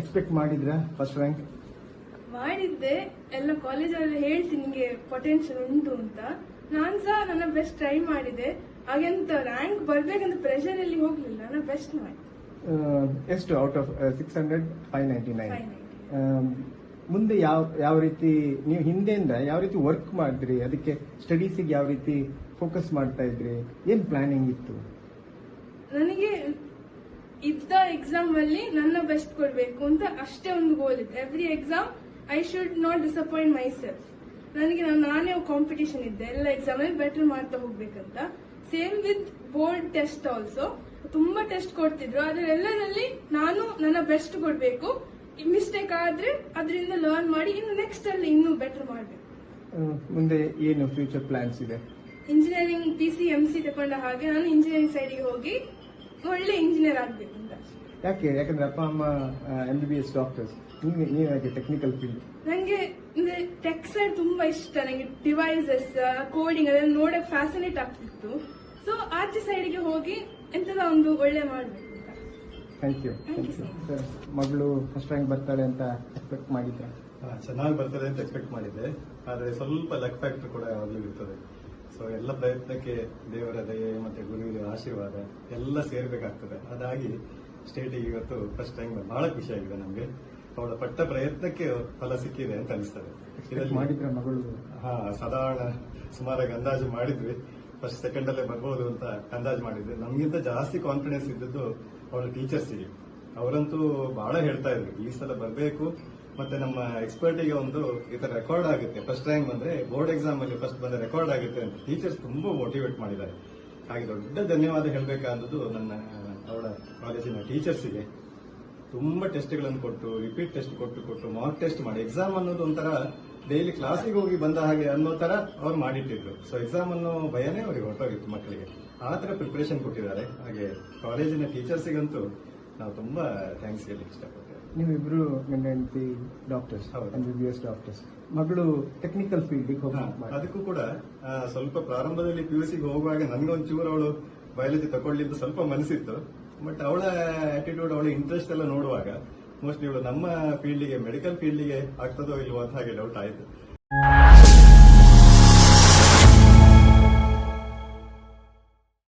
Expect ಮಾಡಿದ್ರಾ first rank ಮಾಡಿದ್ದೆ. ಎಲ್ಲ ಕಾಲೇಜಲ್ಲಿ ಹೇಳ್ತೀನಿ ನಿಮಗೆ ಪೊಟೆನ್ಶಿಯಲ್ ಉಂಟು ಅಂತ. ನಾನ್ ಸಹ ನನ್ನ ಬೆಸ್ಟ್ ಟ್ರೈ ಮಾಡಿದೆ. ಹಾಗೆಂತ ರ್ಯಾಂಕ್ ಬರ್ಬೇಕಂತ ಪ್ರೆಷರ್ ಅಲ್ಲಿ ಹೋಗ್ಲಿಲ್ಲ. ನಾನು ಬೆಸ್ಟ್ ಮಾಡಿ ಎಷ್ಟು out of six hundred five ninety nine ಮುಂದೆ ಯಾವ ಯಾವ ರೀತಿ ನೀವು ಹಿಂದೆಯಿಂದ ಯಾವ ರೀತಿ ವರ್ಕ್ ಮಾಡಿದ್ರಿ? ಅದಕ್ಕೆ ಸ್ಟಡೀಸಿಗೆ ಯಾವ ರೀತಿ ಫೋಕಸ್ ಮಾಡ್ತಾ ಇದ್ರಿ? ಏನ್ ಪ್ಲಾನಿಂಗ್ ಇತ್ತು? ನನಗೆ ಇದ್ದ ಎಕ್ಸಾಮ್ ಅಲ್ಲಿ ನನ್ನ ಬೆಸ್ಟ್ ಕೊಡಬೇಕು ಅಂತ ಅಷ್ಟೇ ಒಂದು ಗೋಲ್ ಇದೆ every exam I should not disappoint myself ನನಗೆ ನಾನು ನಾನೇ ಕಾಂಪಿಟೇಷನ್ ಇದ್ದೆ. ಎಲ್ಲ ಎಕ್ಸಾಮ್ ಅಲ್ಲಿ ಬೆಟರ್ ಮಾಡ್ತಾ ಹೋಗ್ಬೇಕಂತ. Same with board test also ತುಂಬಾ ಟೆಸ್ಟ್ ಕೊಡ್ತಿದ್ರು. ಆದ್ರೆ ಎಲ್ಲರಲ್ಲಿ ನಾನು ನನ್ನ ಬೆಸ್ಟ್ ಕೊಡ್ಬೇಕು ಮಿಸ್ಟೇಕ್ ಆದ್ರೆ ಅದರಿಂದ ಲರ್ನ್ ಮಾಡಿ ಇನ್ನು ನೆಕ್ಸ್ಟ್ ಅಲ್ಲಿ ಇನ್ನೂ ಬೆಟರ್ ಮಾಡಬೇಕು. ಮುಂದೆ ಏನು ಫ್ಯೂಚರ್ ಪ್ಲಾನ್ಸ್ ಇದೆ? Engineering P C M C ತಗೊಂಡ ಹಾಗೆ ನಾನು ಇಂಜಿನಿಯರಿಂಗ್ ಸೈಡಿಗೆ ಹೋಗಿ ಒಳ್ಳೆ ಇಂಜಿನಿಯರ್ ಆಗ್ಬೇಕು ಅಂತ ಯಾಕೆ? ಯಾಕಂದ್ರೆ ಅಪ್ಪ ಅಮ್ಮ M B B S doctors ನೀವು ನೀವು ಯಾಕೆ ಟೆಕ್ನಿಕಲ್ ಫೀಲ್ಡ್ ನಂಗೆ ಅಂದ್ರೆ ಟೆಕ್ ಸೈಡ್ ತುಂಬಾ ಇಷ್ಟ ನಂಗೆ ಡಿವೈಸಸ್ ಕೋಡಿಂಗ್ ಅದೆಲ್ಲ ನೋಡಕ್ ಫ್ಯಾಸಿನೇಟ್ ಆಗ್ತಿತ್ತು. ಸೊ ಆಚೆ ಸೈಡ್ಗೆ ಹೋಗಿ ಎಂತದ ಒಂದು ಒಳ್ಳೆ ಮಾಡ್ಬೇಕು ಅಂತ. Thank you thank you sir ಮಗಳು ಫಸ್ಟ್ ರ್ಯಾಂಕ್ ಬರ್ತಾಳೆ ಅಂತ ಎಕ್ಸ್ಪೆಕ್ಟ್ ಮಾಡಿದ್ರೆ? ಚೆನ್ನಾಗಿ ಬರ್ತದೆ ಅಂತ ಎಕ್ಸ್ಪೆಕ್ಟ್ ಮಾಡಿದ್ದೆ. ಆದ್ರೆ ಸ್ವಲ್ಪ ಲಕ್ ಫ್ಯಾಕ್ಟರ್ ಕೂಡ ಯಾವಾಗಲೂ ಇರ್ತದೆ ಸೊ ಎಲ್ಲ ಪ್ರಯತ್ನಕ್ಕೆ ದೇವರ ದಯೆ ಮತ್ತೆ ಗುರುವಿನ ಆಶೀರ್ವಾದ ಎಲ್ಲ ಸೇರ್ಬೇಕಾಗ್ತದೆ. ಅದಾಗಿ ಸ್ಟೇಟಿಗೆ ಇವತ್ತು ಫಸ್ಟ್ ಟೈಮ್ ಬಹಳ ಖುಷಿಯಾಗಿದೆ ನಮ್ಗೆ. ಅವಳ ಪಟ್ಟ ಪ್ರಯತ್ನಕ್ಕೆ ಫಲ ಸಿಕ್ಕಿದೆ ಅಂತ ಅನಿಸ್ತದೆ. ಮಾಡಿದ್ರೆ ಮಾಡಿದ್ರ ಮಗಳು? ಹಾ ಸಾಧಾರಣ ಸುಮಾರಾಗಿ ಅಂದಾಜು ಮಾಡಿದ್ವಿ. ಫಸ್ಟ್ ಸೆಕೆಂಡ್ ಅಲ್ಲೇ ಬರ್ಬೋದು ಅಂತ ಅಂದಾಜು ಮಾಡಿದ್ವಿ. ನಮ್ಗಿಂತ ಜಾಸ್ತಿ ಕಾನ್ಫಿಡೆನ್ಸ್ ಇದ್ದದ್ದು ಅವಳ ಟೀಚರ್ಸಿಗೆ ಅವರಂತೂ ಬಹಳ ಹೇಳ್ತಾ ಇದ್ರು ಈ ಸಲ ಬರಬೇಕು. ಮತ್ತೆ ನಮ್ಮ ಎಕ್ಸ್ಪರ್ಟಿಗೆ ಒಂದು ಈ ತರ ರೆಕಾರ್ಡ್ ಆಗುತ್ತೆ. ಫಸ್ಟ್ ರ್ಯಾಂಕ್ ಬಂದ್ರೆ ಬೋರ್ಡ್ ಎಕ್ಸಾಮ್ ಅಲ್ಲಿ ಫಸ್ಟ್ ಬಂದ್ರೆ ರೆಕಾರ್ಡ್ ಆಗುತ್ತೆ ಅಂತ. ಟೀಚರ್ಸ್ ತುಂಬಾ ಮೋಟಿವೇಟ್ ಮಾಡಿದ್ದಾರೆ. ಹಾಗೆ ದೊಡ್ಡ ಧನ್ಯವಾದ ಹೇಳಬೇಕಾದದ್ದು ನನ್ನ ಅವಳ ಕಾಲೇಜಿನ ಟೀಚರ್ಸಿಗೆ ತುಂಬ ಟೆಸ್ಟ್ಗಳನ್ನು ಕೊಟ್ಟು ರಿಪೀಟ್ ಟೆಸ್ಟ್ ಕೊಟ್ಟು ಕೊಟ್ಟು ಮಾರ್ಕ್ ಟೆಸ್ಟ್ ಮಾಡಿ. ಎಕ್ಸಾಮ್ ಅನ್ನೋದು ಒಂಥರ ಡೈಲಿ ಕ್ಲಾಸಿಗೆ ಹೋಗಿ ಬಂದ ಹಾಗೆ ಅನ್ನೋ ಥರ ಅವ್ರು ಮಾಡಿಟ್ಟಿದ್ರು. ಸೊ ಎಕ್ಸಾಮ್ ಅನ್ನೋ ಭಯನೇ ಅವರಿಗೆ ಹೊರಟೋಗಿತ್ತು ಮಕ್ಕಳಿಗೆ. ಆ ಥರ ಪ್ರಿಪರೇಷನ್ ಕೊಟ್ಟಿದ್ದಾರೆ. ಹಾಗೆ ಕಾಲೇಜಿನ ಟೀಚರ್ಸಿಗಂತೂ ನಾವು ತುಂಬಾ ಥ್ಯಾಂಕ್ಸ್ ಹೇಳಿ ಇಷ್ಟಪಡ್ತೇವೆ. ನೀವಿಬ್ರು ಗಂಡ ಹೆಂಡತಿ doctors. M B B S doctors ಮಗಳು ಟೆಕ್ನಿಕಲ್ ಫೀಲ್ಡ್ ಹೋಗಿ ಅದಕ್ಕೂ ಕೂಡ ಸ್ವಲ್ಪ ಪ್ರಾರಂಭದಲ್ಲಿ ಪಿ ಯು ಸಿಗೆ ಹೋಗುವಾಗ ನನ್ಗೊಂಚೂರು ಅವಳು ಬಯಾಲಜಿ ತಗೊಳ್ಳಿದ್ದು ಸ್ವಲ್ಪ ಮನಸ್ಸಿತ್ತು. ಬಟ್ ಅವಳ ಆಟಿಟ್ಯೂಡ್ ಅವಳ ಇಂಟ್ರೆಸ್ಟ್ ಎಲ್ಲ ನೋಡುವಾಗ ಮೋಸ್ಟ್ಲಿ ಇವಳು ನಮ್ಮ ಫೀಲ್ಡಿಗೆ ಮೆಡಿಕಲ್ ಫೀಲ್ಡಿಗೆ ಆಗ್ತದೋ ಇಲ್ವೋ ಅಂತ ಹಾಗೆ ಡೌಟ್ ಆಯ್ತು.